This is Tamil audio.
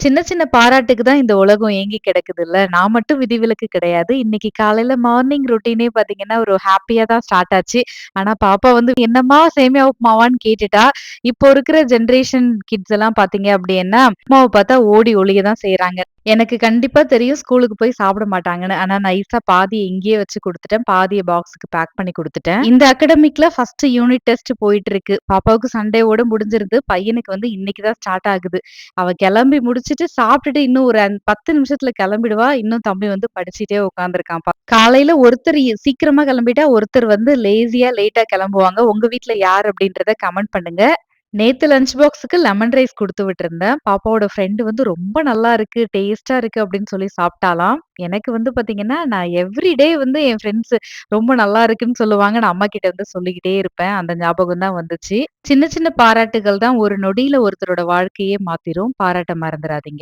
சின்ன சின்ன பாராட்டுக்கு தான் இந்த உலகம் ஏங்கி கிடக்குதுல்ல. நான் மட்டும் விதிவிலக்கு கிடையாது. இன்னைக்கு காலையில மார்னிங் ரொட்டீனே பாத்தீங்கன்னா ஒரு ஹாப்பியா தான் ஸ்டார்ட் ஆச்சு. ஆனா பாப்பா வந்து என்னம்மா சேமியா உப்புமாவான்னு கேட்டுட்டா. இப்போ இருக்கிற ஜென்ரேஷன் கிட்ஸ் எல்லாம் பாத்தீங்க அப்படின்னா உப்புமாவ பார்த்தா ஓடி ஒளிய தான் செய்றாங்க. எனக்கு கண்டிப்பா தெரியும் ஸ்கூலுக்கு போய் சாப்பிட மாட்டாங்கன்னு. ஆனா நைஸா பாதியை இங்கேயே வச்சு குடுத்துட்டேன். பாதிய பாக்ஸுக்கு பேக் பண்ணி குடுத்துட்டேன். இந்த அகடமிக்ல ஃபர்ஸ்ட் யூனிட் டெஸ்ட் போயிட்டு இருக்கு. பாப்பாவுக்கு சண்டேவோட முடிஞ்சிருது. பையனுக்கு வந்து இன்னைக்கு தான் ஸ்டார்ட் ஆகுது. அவ கிளம்பி முடிச்சு முடிச்சுட்டு சாப்பிட்டுட்டு இன்னும் ஒரு பத்து நிமிஷத்துல கிளம்பிடுவா. இன்னும் தம்பி வந்து படிச்சுட்டே உட்கார்ந்துருக்கான்ப்பா. காலையில ஒருத்தர் சீக்கிரமா கிளம்பிட்டா, ஒருத்தர் வந்து லேசியா லேட்டா கிளம்புவாங்க. உங்க வீட்டுல யார் அப்படின்றத கமெண்ட் பண்ணுங்க. நேத்து லஞ்ச் பாக்ஸுக்கு லெமன் ரைஸ் குடுத்து விட்டுருந்தேன். பாப்பாவோட ஃப்ரெண்டு வந்து ரொம்ப நல்லா இருக்கு, டேஸ்ட்டா இருக்கு அப்படின்னு சொல்லி சாப்ட்டாளாம். எனக்கு வந்து பாத்தீங்கன்னா, நான் எவ்ரி டே வந்து என் ஃப்ரெண்ட்ஸ் ரொம்ப நல்லா இருக்குன்னு சொல்லுவாங்க. நான் அம்மா கிட்ட வந்து சொல்லிக்கிட்டே இருப்பேன். அந்த ஞாபகம் தான் வந்துச்சு. சின்ன சின்ன பாராட்டுகள் தான் ஒரு நொடியில ஒருத்தரோட வாழ்க்கையே மாத்திரும். பாராட்ட மறந்துடாதீங்க